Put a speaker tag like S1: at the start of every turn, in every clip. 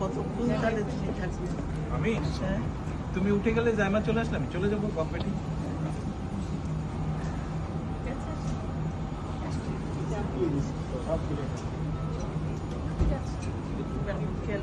S1: কতক্ষণ তাহলে তুমি থাকবে?
S2: আমি?
S1: হ্যাঁ।
S2: তুমি উঠে গেলে জাইমা চলে আসলে আমি চলে যাব গভর্নমেন্টে
S1: খেয়াল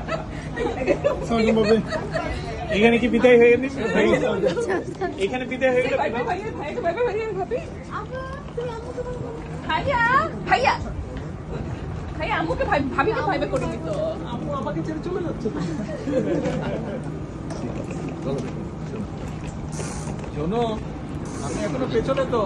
S2: এখানে কি বিদায় হয়ে গেছে এখানে বিদায় হয়ে গেল?
S3: ভাইয়া ভাইয়া ভাইয়া ভাইয়া ভাইয়া ভাবি। ভাইয়া ভাইয়া। ভাইয়া আম্মুকে ভাই ভাবিকে ভাইবে করে দিত
S2: আম্মু আমাকে ছেড়ে চলে যাচ্ছে। শোনো আমি এখনও পেছনে তো।